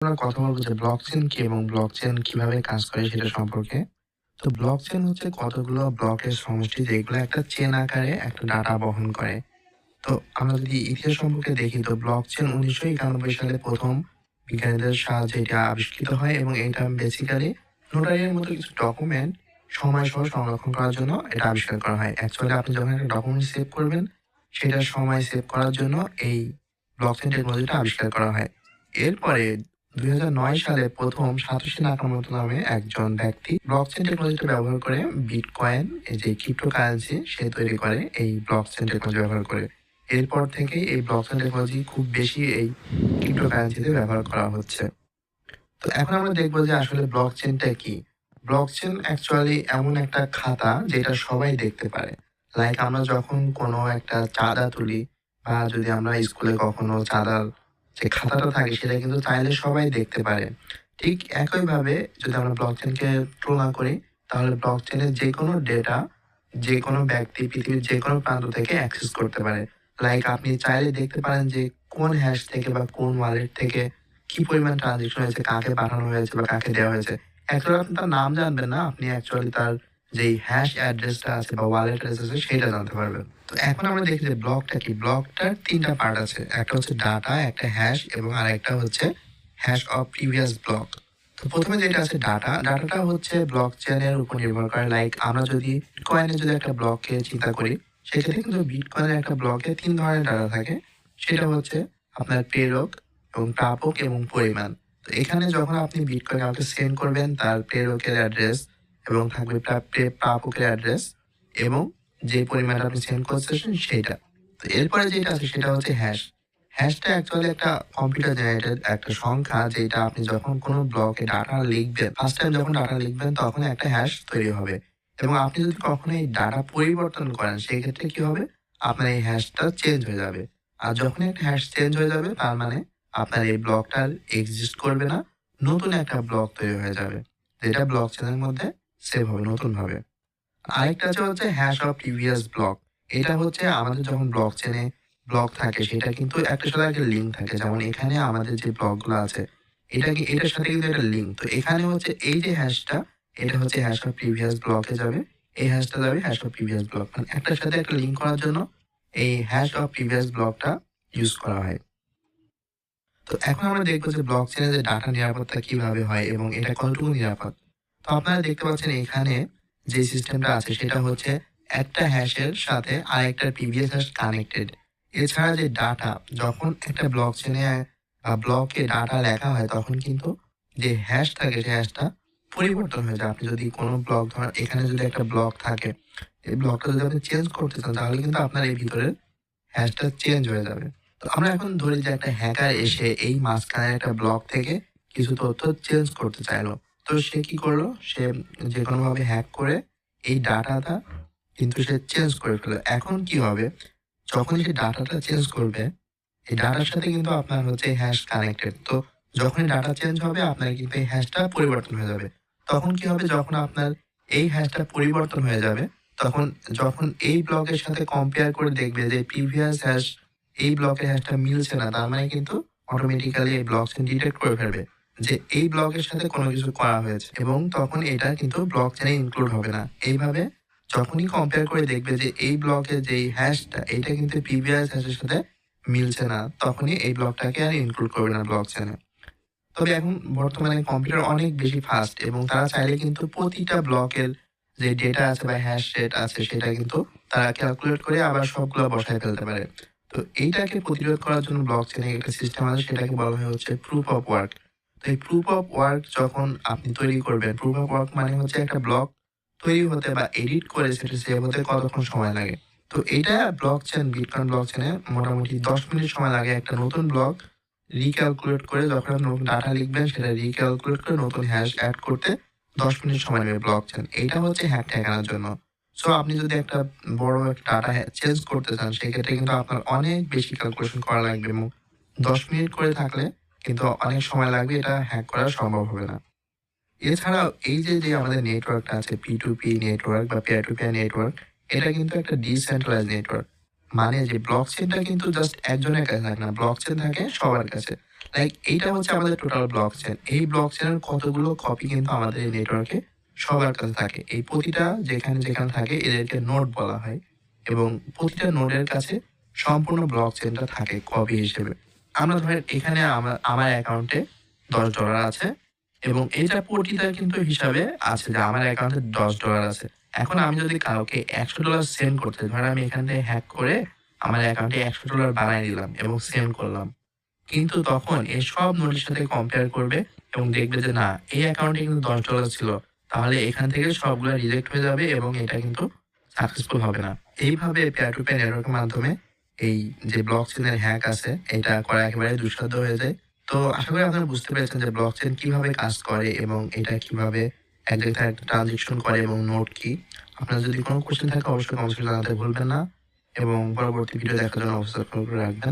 আমরা কথা বলব যে ব্লকচেন কি এবং ব্লকচেন কীভাবে কাজ করে সেটা সম্পর্কে। তো ব্লকচেন হচ্ছে কতগুলো ব্লকের সমষ্টি যেগুলো একটা চেন আকারে একটা ডাটা বহন করে। তো আমরা যদি ইতিহাস সম্পর্কে দেখি, তো ব্লকচেন উনিশশো একানব্বই সালে প্রথম বিজ্ঞানীদের সাহায্যে এটা আবিষ্কৃত হয় এবং এটা বেসিক্যালি নোটারির মতো কিছু ডকুমেন্ট সময় সহ সংরক্ষণ করার জন্য এটা আবিষ্কার করা হয়। অ্যাকচুয়ালি আপনি যখন একটা ডকুমেন্ট সেভ করবেন, সেটা সময় সেভ করার জন্য এই ব্লক ব্লকচেন টেকনোলজিটা আবিষ্কার করা হয়। এরপরে দুই হাজার নয় সালে প্রথম সাতোশি নাকামোতো নামে একজন ব্যক্তি ব্লকচেন টেকনোলজিটা ব্যবহার করে বিটকয়েন এই যে ক্রিপ্টো কারেন্সি সে তৈরি করে এই ব্লকচেন টেকনোলজি ব্যবহার করে। এরপর থেকেই এই ব্লকচেন টেকনোলজি খুব বেশি এই ক্রিপ্টো কারেন্সিতে ব্যবহার করা হচ্ছে। তো এখন আমরা দেখব যে আসলে ব্লকচেনটা কি। ব্লকচেন অ্যাকচুয়ালি এমন একটা খাতা যেটা সবাই দেখতে পারে। লাইক আমরা যখন কোনো একটা চাঁদা তুলি বা যদি আমরা স্কুলে কখনো চাঁদার যে খাতাটা থাকে সেটা কিন্তু চাইলে সবাই দেখতে পারে। ঠিক একইভাবে যদি আমরা ব্লকচেনকে তুলনা করি, তাহলে ব্লকচেনের যে কোনো ডেটা যে কোনো ব্যক্তি, পৃথিবীর যে কোনো প্রান্ত থেকে অ্যাক্সেস করতে পারে। লাইক আপনি চাইলে দেখতে পারেন যে কোন হ্যাশ থেকে বা কোন ওয়ালেট থেকে কি পরিমাণ ট্রানজেকশন হয়েছে, কাকে পাঠানো হয়েছে বা কাকে দেওয়া হয়েছে। অ্যাকচুয়ালি আপনি তার নাম জানবেন না, আপনি অ্যাকচুয়ালি তার যেই হ্যাশ অ্যাড্রেসটা আছে বা ওয়ালেট অ্যাড্রেস আছে সেটা জানতে পারবেন। তো এখন আমরা দেখি যে ব্লকটা কি? ব্লকটার তিনটা পার্ট আছে। একটা হচ্ছে ডাটা একটা হ্যাশ এবং আরেকটা হচ্ছে হ্যাশ অফ প্রিভিয়াস ব্লক তো প্রথমে যেটা আছে ডাটা ডাটাটা হচ্ছে ব্লক চেনের উপর নির্ভর করে। লাইক আমরা যদি বিটকয়েনের যদি একটা ব্লককে চিন্তা করি, সেক্ষেত্রে কিন্তু বিটকয়েনের একটা ব্লকে তিন ধরনের ডাটা থাকে। সেটা হচ্ছে আপনার প্রেরক এবং প্রাপক এবং পরিমাণ। তো এখানে যখন আপনি বিটকয়েন কাউকে সেন্ড করবেন, তার প্রেরকের অ্যাড্রেস এবং থাকবে প্রা- প্রে- প্রাপকের অ্যাড্রেস এবং যে পরিমাণটা আপনি সেন্ড করতেছেন সেটা তো এরপরে যেটা আছে সেটা হচ্ছে হ্যাশ হ্যাশটা অ্যাকচুয়ালি একটা কম্পিউটার জেনারেটেড একটা সংখ্যা যেটা আপনি যখন কোনো ব্লকে ডাটা লিখবেন ফার্স্ট টাইম যখন ডাটা লিখবেন তখন একটা হ্যাশ তৈরি হবে। এবং আপনি যদি কখনো এই ডাটা পরিবর্তন করেন সেই ক্ষেত্রে কি হবে? আপনার এই হ্যাশটা চেঞ্জ হয়ে যাবে। আর যখন একটা হ্যাশ চেঞ্জ হয়ে যাবে, তার মানে আপনার এই ব্লকটা এক্সিস্ট করবে না। নতুন একটা ব্লক তৈরি হয়ে যাবে। যেটা ব্লক চেনের মধ্যে সেভ হবে নতুন ভাবে আরেকটা হচ্ছে হ্যাশ অফ প্রিভিয়াস ব্লক এটা হচ্ছে আমাদের যখন ব্লক চেনে ব্লক থাকে সেটা কিন্তু একটার সাথে একটা লিঙ্ক থাকে। যেমন এখানে আমাদের যে ব্লকগুলো আছে এটা কি এটার সাথে কিন্তু একটা লিঙ্ক তো এখানে হচ্ছে এই যে হ্যাশটা এটা হচ্ছে হ্যাশ অফ প্রিভিয়াস ব্লকে যাবে। এই হ্যাশটা যাবে হ্যাশ অফ প্রিভিয়াস ব্লক মানে একটার সাথে একটা লিঙ্ক করার জন্য এই হ্যাশ অফ প্রিভিয়াস ব্লকটা ইউজ করা হয়। তো এখন আমরা দেখব যে ব্লক চেনে যে ডাটা নিরাপত্তা কীভাবে হয় এবং এটা কতটুকু নিরাপদ। তো আপনারা দেখতে পাচ্ছেন এখানে যে সিস্টেমটা আছে, সেটা হচ্ছে একটা হ্যাশের সাথে আরেকটা প্রিভিয়াস হ্যাশ কানেক্টেড এছাড়া যে ডাটা যখন একটা ব্লক চেনে বা ব্লকে ডাটা লেখা হয়, তখন কিন্তু যে হ্যাশ থাকে, সেই হ্যাশটা পরিবর্তন হয়ে যায়। আপনি যদি কোনো ব্লক ধরেন, এখানে যদি একটা ব্লক থাকে, এই ব্লকটা যদি আপনি চেঞ্জ করতে চান, তাহলে কিন্তু আপনার এই ভিতরের হ্যাশটা চেঞ্জ হয়ে যাবে। তো আমরা এখন ধরি যে একটা হ্যাকার এসে এই মাঝখানে একটা ব্লক থেকে কিছু তথ্য চেঞ্জ করতে চাইলো। তো সে কি করল? সে যে কোনো ভাবে হ্যাক করে এই ডাটাটা কিন্তু সে চেঞ্জ করে ফেলল। এখন কি হবে? যখন সে ডাটাটা চেঞ্জ করবে, এই ডাটার সাথে কিন্তু আপনার হচ্ছে হ্যাশ কানেক্টেড তো যখন ডাটা চেঞ্জ হবে, আপনার কিন্তু এই হ্যাশটা পরিবর্তন হয়ে যাবে। তখন কি হবে? যখন আপনার এই হ্যাশটা পরিবর্তন হয়ে যাবে, তখন যখন এই ব্লকের সাথে কম্পেয়ার করে দেখবে যে প্রিভিয়াস হ্যাশ এই ব্লকের হ্যাশটা মিলছে না, তার মানে কিন্তু অটোমেটিক্যালি এই ব্লক ডিটেক্ট করে ফেলবে। যে এই ব্লকের সাথে কোনো কিছু করা হয়েছে এবং তখন এটা কিন্তু ব্লক চেনে ইনক্লুড হবে না। এইভাবে যখনই কম্পেয়ার করে দেখবে যে এই ব্লকের যে হ্যাশটা এটা কিন্তু প্রিভিয়াস হ্যাশের সাথে মিলছে না, তখনই এই ব্লকটাকে আর ইনক্লুড করবে না ব্লক চেনে তবে এখন বর্তমানে কম্পিউটার অনেক বেশি ফাস্ট এবং তারা চাইলে কিন্তু প্রতিটা ব্লকের যে ডেটা আছে বা হ্যাশ রেট আছে, সেটা কিন্তু তারা ক্যালকুলেট করে আবার সবগুলো বসায় ফেলতে পারে। তো এইটাকে প্রতিরোধ করার জন্য ব্লক চেনে একটা সিস্টেম আছে, সেটাকে বলা হয় হচ্ছে প্রুফ অফ ওয়ার্ক তো এই প্রুফ অফ ওয়ার্ক যখন আপনি তৈরি করবেন প্রুফ অফ ওয়ার্ক মানে হচ্ছে একটা ব্লক তৈরি হতে বা এডিট করে সেটা সেভ হতে কতক্ষণ সময় লাগে। তো এইটা ব্লক চেন বিটকয়েন ব্লক চেনে মোটামুটি দশ মিনিট সময় লাগে একটা নতুন ব্লক রিক্যালকুলেট করে যখন আপনি নতুন ডাটা লিখবেন, সেটা রিক্যালকুলেট করে নতুন হ্যাশ অ্যাড করতে দশ মিনিট সময় নেবে ব্লক চেন এইটা হচ্ছে হ্যাক ঠেকানোর জন্য। সো আপনি যদি একটা বড় একটা ডাটা চেঞ্জ করতে চান, সেক্ষেত্রে কিন্তু আপনার অনেক বেশি ক্যালকুলেশন করা লাগবে এবং দশ মিনিট করে থাকলে কিন্তু অনেক সময় লাগবে এটা হ্যাক করা সম্ভব হবে না। এছাড়াও এই যে যে আমাদের নেটওয়ার্কটা আছে পি টু পি নেটওয়ার্ক বা পেয়ার টু পেয়ার নেটওয়ার্ক এটা কিন্তু একটা ডিসেন্ট্রালাইজ নেটওয়ার্ক মানে যে ব্লক চেনটা কিন্তু জাস্ট একজনের কাছে থাকে না ব্লক চেন থাকে সবার কাছে। লাইক এইটা হচ্ছে আমাদের টোটাল ব্লক চেন এই ব্লক চেনের কতগুলো কপি কিন্তু আমাদের এই নেটওয়ার্কে সবার কাছে থাকে। এই প্রতিটা যেখানে যেখানে থাকে এদেরকে নোড বলা হয়। এবং প্রতিটা নোডের কাছে সম্পূর্ণ ব্লক চেনটা থাকে কপি হিসেবে। আমরা ধরেন এখানে আমার আমার অ্যাকাউন্টে দশ ডলার আছে এবং এটা প্রতিটা কিন্তু হিসাবে আছে যে আমার অ্যাকাউন্টে দশ ডলার আছে। এখন আমি যদি কাউকে একশো ডলার সেন্ড করতে ধর আমি এখান থেকে হ্যাক করে আমার অ্যাকাউন্টে একশো ডলার বানাই দিলাম এবং সেন্ড করলাম। কিন্তু তখন এই সব নোটের সাথে কম্পেয়ার করবে এবং দেখবে যে না এই অ্যাকাউন্টে কিন্তু দশ ডলার ছিল। তাহলে এখান থেকে সবগুলো রিজেক্ট হয়ে যাবে এবং এটা কিন্তু সাকসেসফুল হবে না। এইভাবে পেয়ার টু পেয়ার নেটওয়ার্কের মাধ্যমে এই যে ব্লক চেনের হ্যাক আছে, এটা করা একেবারে দুঃসাধ্য হয়ে যায়। তো আশা করি আপনারা বুঝতে পেরেছেন যে ব্লক চেন কীভাবে কাজ করে এবং এটা কীভাবে এক জায়গায় একটা ট্রানজেকশন করে এবং নোট কি। আপনার যদি কোনো কোশ্চেন থাকে, অবশ্যই কমেন্টে জানাতে ভুলবেন না। এবং পরবর্তী ভিডিও দেখার জন্য অবশ্যই করে রাখবেন।